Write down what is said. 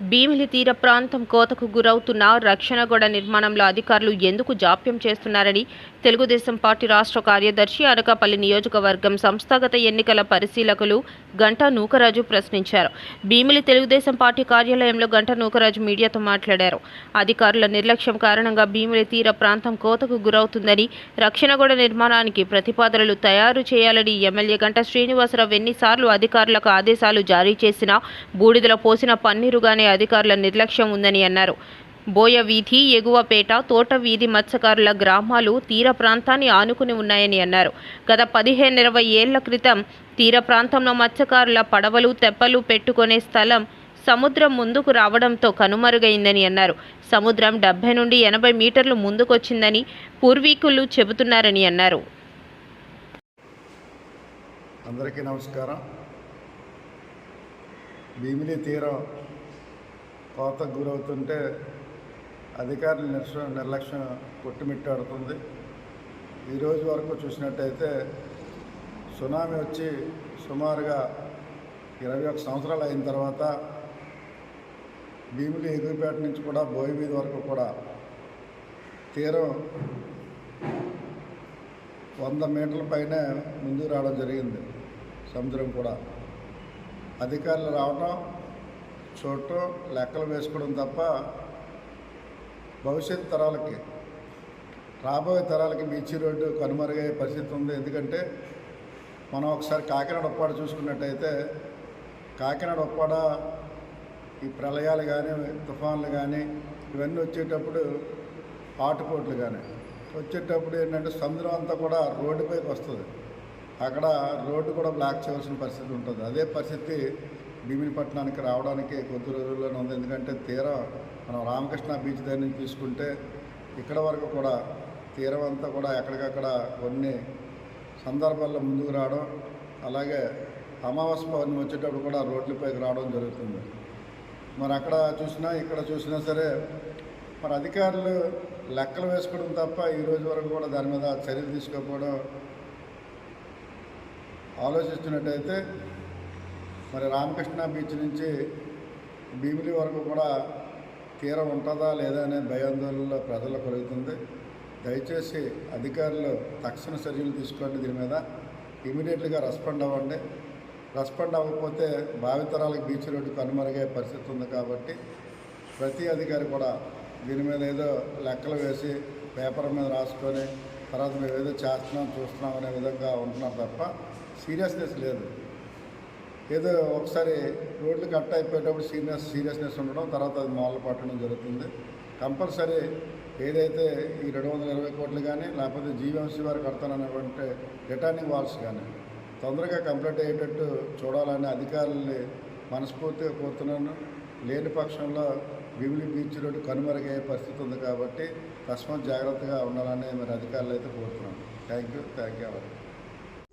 Bheemili తీర ప్రాంతం కోతకు గురవుతున్న రక్షణ గోడ నిర్మాణంలో అధికారులు ఎందుకు జాప్యం చేస్తున్నారని తెలుగుదేశం పార్టీ రాష్ట్ర కార్యదర్శి అనకాపల్లి నియోజకవర్గం సంస్థాగత ఎన్నికల పరిశీలకులు గంటా నూకరాజు ప్రశ్నించారు. భీమిలి తెలుగుదేశం పార్టీ కార్యాలయంలో గంటా నూకరాజు మీడియాతో మాట్లాడారు. అధికారుల నిర్లక్ష్యం కారణంగా భీమిలి తీర ప్రాంతం కోతకు గురవుతుందని రక్షణగొడ నిర్మాణానికి ప్రతిపాదనలు తయారు చేయాలని ఎమ్మెల్యే గంట శ్రీనివాసరావు ఎన్నిసార్లు అధికారులకు ఆదేశాలు జారీ చేసినా బూడిదలో పోసిన పన్నీరుగానే అధికారుల నిర్లక్ష్యం ఉందని అన్నారు. బోయ వీధి ఎగువపేట తోట వీధి మత్స్యకారుల గ్రామాలు తీర ప్రాంతాన్ని ఆనుకుని ఉన్నాయని అన్నారు. గత పదిహేను ఇరవై ఏళ్ళ క్రితం తీర ప్రాంతంలో మత్స్యకారుల పడవలు తెప్పలు పెట్టుకునే స్థలం సముద్రం ముందుకు రావడంతో కనుమరుగైందని అన్నారు. సముద్రం డెబ్బై నుండి ఎనభై మీటర్లు ముందుకొచ్చిందని పూర్వీకులు చెబుతున్నారని అన్నారు. అందరికీ నమస్కారం. భీమిలి తీరం కోతకు గురవుతుంటే అధికారుల నిర్లక్ష్యం నిర్లక్ష్యం కొట్టుమిట్టాడుతుంది. ఈరోజు వరకు చూసినట్టయితే సునామీ వచ్చి సుమారుగా ఇరవై ఒక సంవత్సరాలు అయిన తర్వాత భీమిలి ఎగురుపేట నుంచి కూడా బోయివీధి వరకు కూడా తీరం వంద మీటర్ల పైన ముందుకు రావడం జరిగింది. సముద్రం కూడా. అధికారులు రావటం చూడటం లెక్కలు వేసుకోవడం తప్ప భవిష్యత్ తరాలకి రాబోయే తరాలకి బీచ్ రోడ్డు కనుమరుగయ్యే పరిస్థితి ఉంది. ఎందుకంటే మనం ఒకసారి కాకినాడ ఒప్పాడ చూసుకున్నట్టయితే కాకినాడ ఒప్పాడ ఈ ప్రళయాలు కానీ తుఫాన్లు కానీ ఇవన్నీ వచ్చేటప్పుడు ఆటుపోట్లు కానీ వచ్చేటప్పుడు ఏంటంటే సముద్రం అంతా కూడా రోడ్డుపైకి వస్తుంది. అక్కడ రోడ్డు కూడా బ్లాక్ చేయాల్సిన పరిస్థితి ఉంటుంది. అదే పరిస్థితి భీమినిపట్నానికి రావడానికి కొద్ది రోజుల్లోనే ఉంది. ఎందుకంటే తీరం మనం రామకృష్ణ బీచ్ దగ్గర నుంచి తీసుకుంటే ఇక్కడ వరకు కూడా తీరం అంతా కూడా ఎక్కడికక్కడ కొన్ని సందర్భాల్లో ముందుకు రావడం అలాగే అమావాస్య పౌర్ణమి వచ్చేటప్పుడు కూడా రోడ్లపైకి రావడం జరుగుతుంది. మరి అక్కడ చూసినా ఇక్కడ చూసినా సరే మరి అధికారులు లెక్కలు వేసుకోవడం తప్ప ఈ రోజు వరకు కూడా దాని మీద చర్యలు తీసుకోకపోవడం ఆలోచిస్తున్నట్టయితే మరి రామకృష్ణ బీచ్ నుంచి భీమిలి వరకు కూడా తీరం ఉంటుందా లేదా అనే భయాందోళనలో ప్రజలు కలుగుతుంది దయచేసి అధికారులు తక్షణ చర్యలు తీసుకోండి దీని మీద. ఇమీడియట్గా రెస్పాండ్ అవ్వండి. రెస్పాండ్ అవ్వకపోతే భావితరాలకు బీచ్ రోడ్డు కనుమరుగే పరిస్థితి ఉంది కాబట్టి ప్రతి అధికారి కూడా దీని మీద ఏదో లెక్కలు వేసి పేపర్ మీద రాసుకొని తర్వాత మేము ఏదో చేస్తున్నాం చూస్తున్నాం అనే విధంగా ఉంటున్నాం తప్ప సీరియస్నెస్ లేదు. ఏదో ఒకసారి రోడ్లు కట్ అయిపోయేటప్పుడు సీరియస్ సీరియస్నెస్ ఉండడం తర్వాత అది మొదలు పట్టడం జరుగుతుంది. కంపల్సరీ ఏదైతే ఈ రెండు వందల ఇరవై కోట్లు కానీ లేకపోతే జీవీఎంసీ వారు కడతాననేటువంటి రిటర్నింగ్ వాల్స్ కానీ తొందరగా కంప్లీట్ అయ్యేటట్టు చూడాలని అధికారుల్ని మనస్ఫూర్తిగా కోరుతున్నాను. లేని పక్షంలో భీమిలి బీచ్ రోడ్డు కనుమరుగయ్యే పరిస్థితి ఉంది కాబట్టి తస్మాత్ జాగ్రత్తగా ఉండాలని మరి అధికారులు అయితే కోరుతున్నాను. Thank you. Thank you.